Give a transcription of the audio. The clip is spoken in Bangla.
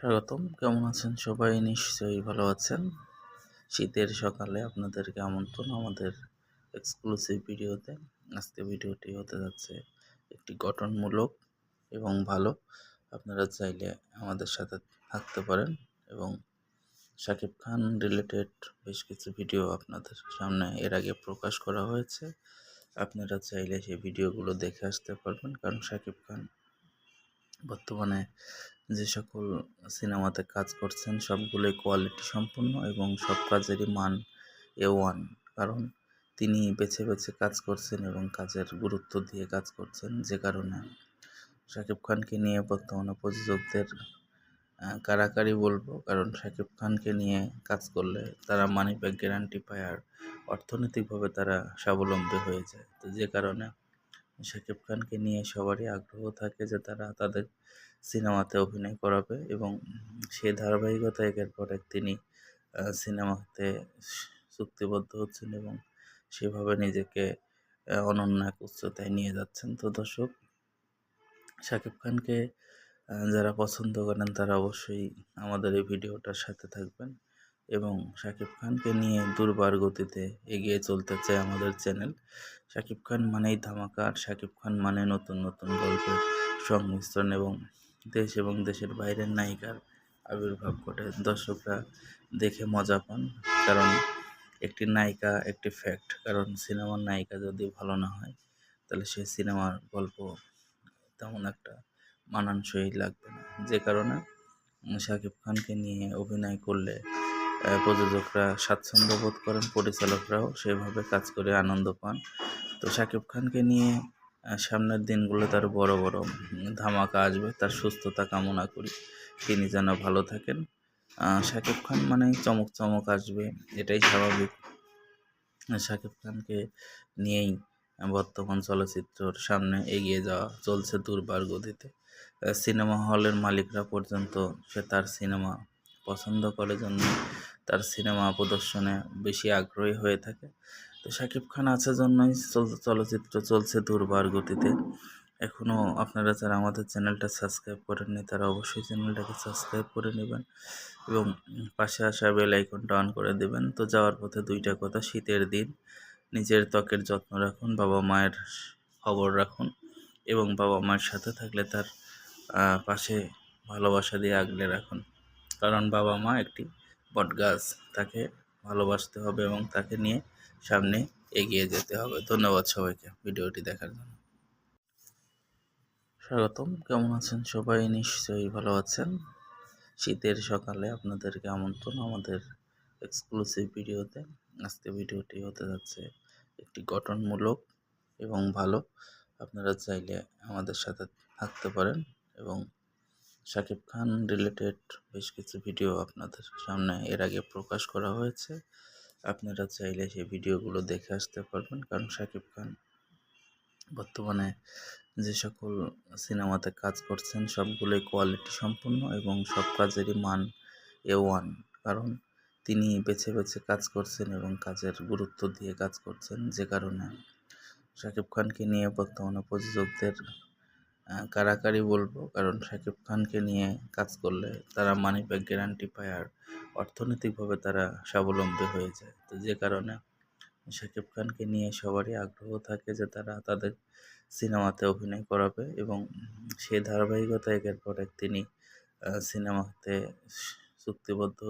স্বাগতম। কেমন আছেন সবাই? নিশ্চয়ই ভালো আছেন। শীতের সকালে আপনাদেরকে আমন্ত্রণ আমাদের এক্সক্লুসিভ ভিডিওতে। আজকে ভিডিওটি হতে যাচ্ছে একটি গঠনমূলক এবং ভালো। আপনারা চাইলে আমাদের সাথে থাকতে পারেন এবং শাকিব খান রিলেটেড বেশ কিছু ভিডিও আপনাদের সামনে এর আগে প্রকাশ করা হয়েছে। আপনারা চাইলে সেই ভিডিওগুলো দেখে আসতে পারবেন। কারণ শাকিব খান বর্তমানে যে সকল সিনেমাতে কাজ করছেন, সবগুলোই কোয়ালিটি সম্পন্ন এবং সব কাজেরই মান এ ওয়ান কারণ তিনি বেছে বেছে কাজ করছেন এবং কাজের গুরুত্ব দিয়ে কাজ করছেন যে কারণে। শাকিব খানকে নিয়ে বর্তমানে প্রযোজকদের কারাকারি বলব, কারণ শাকিব খানকে নিয়ে কাজ করলে তারা মানি ব্যাগ গ্যারান্টি পায় আর অর্থনৈতিকভাবে তারা স্বাবলম্বী হয়ে যায়। তো যে কারণে শাকিব খানকে নিয়ে সবারই আগ্রহ থাকে যে তারা তাদের সিনেমাতে অভিনয় করাবে এবং সেই ধারাবাহিকতা একের পর এক তিনি সিনেমাতে চুক্তিবদ্ধ হচ্ছেন এবং সেভাবে নিজেকে অনন্য এক উচ্চতায় নিয়ে যাচ্ছেন। তো দর্শক, শাকিব খানকে যারা পছন্দ করেন তারা অবশ্যই আমাদের এই ভিডিওটার সাথে থাকবেন এবং শাকিব খানকে নিয়ে দুর্বার গতিতে এগিয়ে চলতে চায় আমাদের চ্যানেল। শাকিব খান মানেই ধামাকা আর শাকিব খান মানে নতুন নতুন গল্পের সংমিশ্রণ এবং দেশ এবং দেশের বাইরের নায়িকার আবির্ভাব ঘটে। দর্শকরা দেখে মজা পান, কারণ একটি নায়িকা একটি ফ্যাক্ট কারণ সিনেমার নায়িকা যদি ভালো না হয়, তাহলে সেই সিনেমার গল্প তেমন একটা মানানসই লাগবে না। যে কারণে শাকিব খানকে নিয়ে অভিনয় করলে প্রযোজকরা স্বাচ্ছন্দ্য বোধ করেন, পরিচালকরাও সেভাবে কাজ করে আনন্দ পান। তো শাকিব খানকে নিয়ে সামনের দিনগুলো তার বড় বড় ধামাকা আসবে, তার সুস্থতা কামনা করি। তিনি যেন ভালো থাকেন। শাকিব খান মানে চমক চমক আসবে, এটাই স্বাভাবিক। শাকিব খানকে নিয়েই বর্তমান চলচ্চিত্রর সামনে এগিয়ে যাওয়া চলছে দুর্বার গতিতে। সিনেমা হলের মালিকরা পর্যন্ত সে তার সিনেমা পছন্দ করে জন্য তার সিনেমা প্রদর্শনে বেশি আগ্রহী হয়ে থাকে। তো শাকিব খান আছে জন্যই চলচ্চিত্র চলছে দুর্বার গতিতে। এখনও আপনারা যারা আমাদের চ্যানেলটা সাবস্ক্রাইব করেননি, তারা অবশ্যই চ্যানেলটাকে সাবস্ক্রাইব করে নেবেন এবং পাশে আসা বেল আইকনটা অন করে দেবেন। তো যাওয়ার পথে দুইটা কথা, শীতের দিন, নিজের ত্বকের যত্ন রাখুন, বাবা মায়ের খবর রাখুন এবং বাবা মায়ের সাথে থাকলে তার পাশে ভালোবাসা দিয়ে আগলে রাখুন। কারণ বাবা মা একটি বটগাছ তাকে ভালোবাসতে হবে এবং তাকে নিয়ে সামনে এগিয়ে যেতে হবে। ধন্যবাদ সবাইকে ভিডিওটি দেখার জন্য। স্বাগতম, কেমন আছেন সবাই? নিশ্চয়ই ভালো আছেন। শীতের সকালে আপনাদেরকে আমন্ত্রণ আমাদের এক্সক্লুসিভ ভিডিওতে। আজকে ভিডিওটি হতে যাচ্ছে একটি গঠনমূলক এবং ভালো। আপনারা চাইলে আমাদের সাথে থাকতে পারেন এবং শাকিব খান রিলেটেড বেশ কিছু ভিডিও আপনাদের সামনে এর আগে প্রকাশ করা হয়েছে। আপনারা চাইলে সেই ভিডিওগুলো দেখে আসতে পারবেন। কারণ শাকিব খান বর্তমানে যে সকল সিনেমাতে কাজ করছেন, সবগুলোই কোয়ালিটি সম্পন্ন এবং সব কাজেরই মান এ ওয়ান কারণ তিনি বেছে বেছে কাজ করছেন এবং কাজের গুরুত্ব দিয়ে কাজ করছেন। যে কারণে শাকিব খানকে নিয়ে বর্তমানে প্রযোজকদের কারাকারি বলব। কারণ শাকিব খানকে নিয়ে কাজ করলে তারা মানি ব্যাগ গ্যারান্টি পায় আর অর্থনৈতিকভাবে তারা স্বাবলম্বী হয়ে যায়। তো যে কারণে শাকিব খানকে নিয়ে সবারই আগ্রহ থাকে যে তারা তাদের সিনেমাতে অভিনয় করাবে এবং সেই ধারাবাহিকতা একের পর এক তিনি সিনেমাতে চুক্তিবদ্ধ